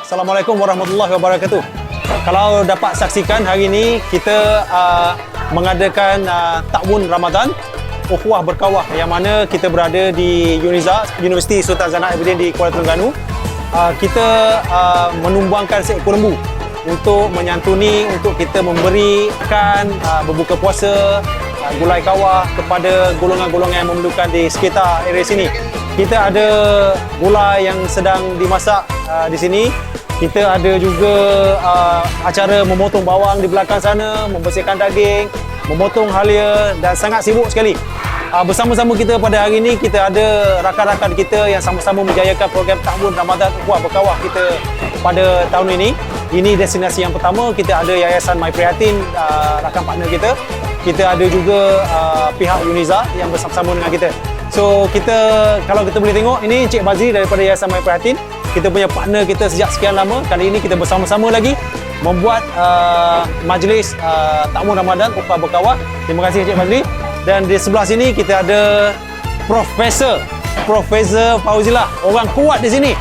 Assalamualaikum warahmatullahi wabarakatuh. Kalau dapat saksikan hari ini kita uh, mengadakan uh, takwun Ramadan ukhuwah berkawah yang mana kita berada di UNIZA Universiti Sultan Zainal Abidin di Kuala Terengganu. Uh, kita uh, menumbangkan seekor lembu untuk menyantuni untuk kita memberikan uh, berbuka puasa uh, gulai kawah kepada golongan-golongan yang memerlukan di sekitar area sini. Kita ada gulai yang sedang dimasak uh, di sini. Kita ada juga uh, acara memotong bawang di belakang sana, membersihkan daging, memotong halia dan sangat sibuk sekali. Uh, bersama-sama kita pada hari ini kita ada rakan-rakan kita yang sama-sama menjayakan program Tahun Ramadan Ukhuwah Berkawah kita pada tahun ini. Ini destinasi yang pertama, kita ada Yayasan My Prihatin, uh, rakan partner kita. Kita ada juga uh, pihak Uniza yang bersama-sama dengan kita. So kita kalau kita boleh tengok ini Encik Bazri daripada Yayasan My Prihatin. Kita punya partner kita sejak sekian lama. Kali ini kita bersama-sama lagi membuat uh, majlis uh, Tamu Ramadan Ukhuwah Berkawah. Terima kasih Encik Bazri. Dan di sebelah sini kita ada Profesor Profesor Fauzilah, orang kuat di sini.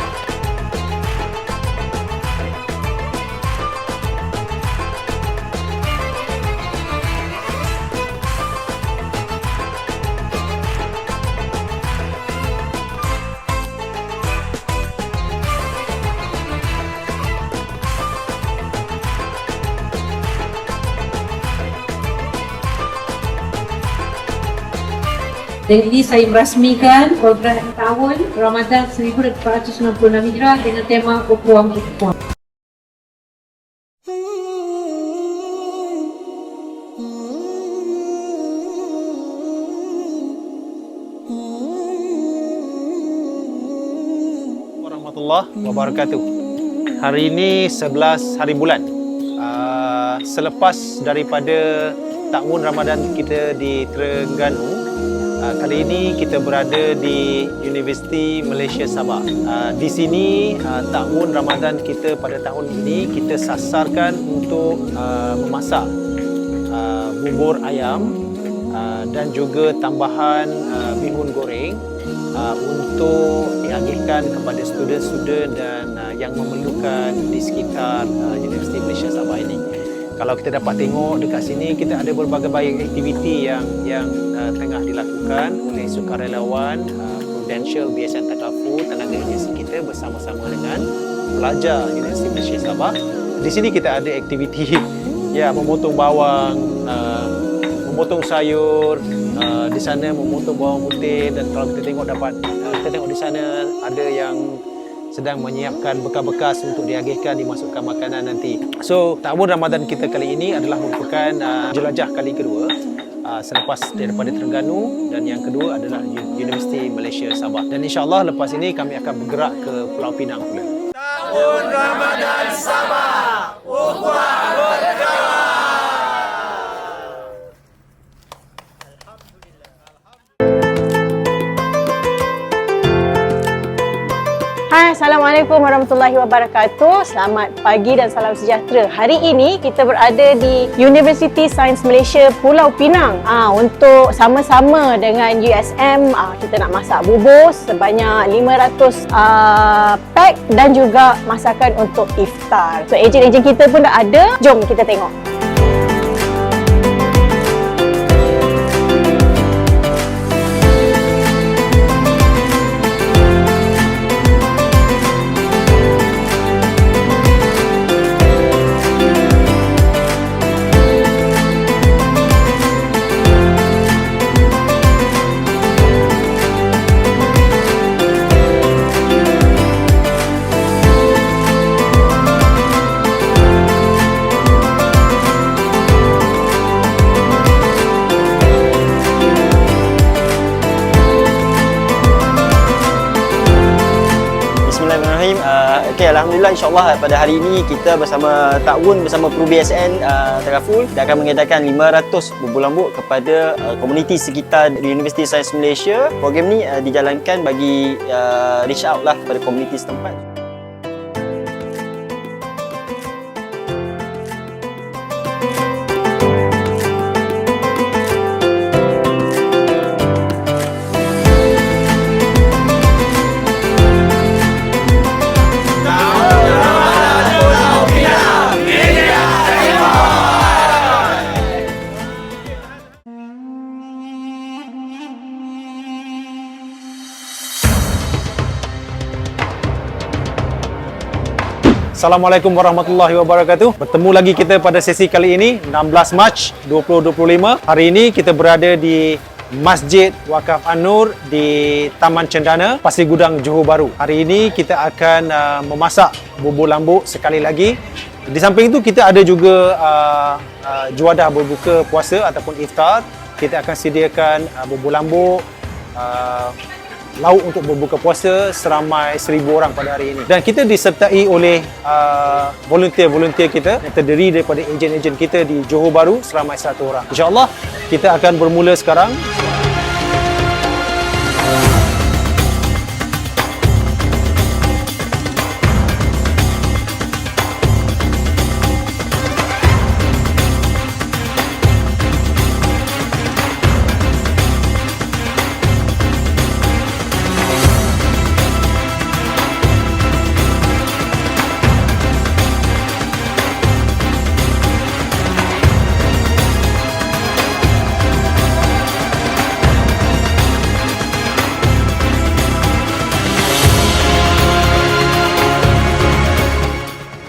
Dengan ini saya merasmikan program tahun Ramadan 1496 Hijrah dengan tema Ukhuwah Ukhuwah. warahmatullahi wabarakatuh. Hari ini 11 hari bulan. Uh, selepas daripada takwun Ramadan kita di Terengganu, uh, kali ini kita berada di Universiti Malaysia Sabah. Uh, di sini uh, takwun Ramadan kita pada tahun ini kita sasarkan untuk memasak bubur ayam dan juga tambahan bihun goreng untuk diagihkan kepada student-student dan yang memerlukan di sekitar Universiti Malaysia Sabah ini. Kalau kita dapat tengok dekat sini kita ada berbagai banyak aktiviti yang yang uh, tengah dilakukan oleh sukarelawan uh, Prudential BSN Takafu tenaga agensi kita bersama-sama dengan pelajar Universiti Malaysia Sabah. Di sini kita ada aktiviti ya memotong bawang, uh, memotong sayur, uh, di sana memotong bawang putih dan kalau kita tengok dapat uh, kita tengok di sana ada yang sedang menyiapkan bekas-bekas untuk diagihkan dimasukkan makanan nanti. So, tahun Ramadan kita kali ini adalah merupakan uh, jelajah kali kedua uh, selepas daripada Terengganu dan yang kedua adalah Universiti Malaysia Sabah. Dan insya-Allah lepas ini kami akan bergerak ke Pulau Pinang pula. Hai, Assalamualaikum warahmatullahi wabarakatuh. Selamat pagi dan salam sejahtera. Hari ini kita berada di University Science Malaysia Pulau Pinang. Ah, untuk sama-sama dengan USM, ah, kita nak masak bubur sebanyak 500 ah, pack dan juga masakan untuk iftar. So, ejen-ejen kita pun dah ada. Jom kita tengok. Bismillahirrahmanirrahim. Uh, okay, Alhamdulillah insyaAllah pada hari ini kita bersama Takwun bersama Peru BSN uh, Teraful kita akan mengedarkan 500 bubur lambuk kepada uh, komuniti sekitar di Universiti Sains Malaysia. Program ni uh, dijalankan bagi uh, reach out lah kepada komuniti setempat. Assalamualaikum warahmatullahi wabarakatuh. Bertemu lagi kita pada sesi kali ini 16 Mac 2025. Hari ini kita berada di Masjid Wakaf An-Nur di Taman Cendana, Pasir Gudang, Johor Bahru. Hari ini kita akan uh, memasak bubur lambuk sekali lagi. Di samping itu kita ada juga uh, uh, juadah berbuka puasa ataupun iftar. Kita akan sediakan uh, bubur lambuk, uh, lauk untuk berbuka puasa seramai seribu orang pada hari ini. Dan kita disertai oleh uh, volunteer-volunteer kita yang terdiri daripada ejen-ejen kita di Johor Bahru seramai satu orang. InsyaAllah kita akan bermula sekarang.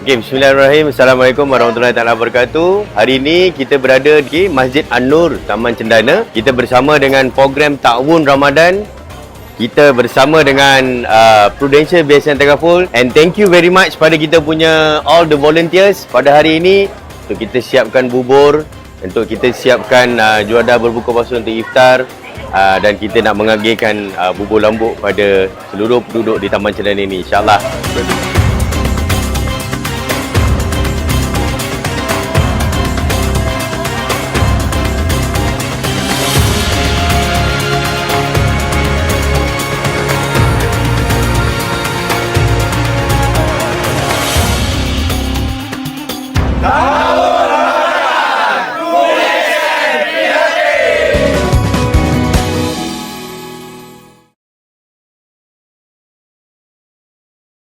Okay, Bismillahirrahmanirrahim. Assalamualaikum warahmatullahi taala wabarakatuh. Hari ini kita berada di Masjid An-Nur, Taman Cendana. Kita bersama dengan program Ta'awun Ramadan. Kita bersama dengan uh, Prudential BSN Tegaful and thank you very much pada kita punya all the volunteers pada hari ini untuk kita siapkan bubur, untuk kita siapkan uh, juadah berbuka puasa untuk iftar uh, dan kita nak mengagihkan uh, bubur lambuk pada seluruh penduduk di Taman Cendana ini insya-Allah.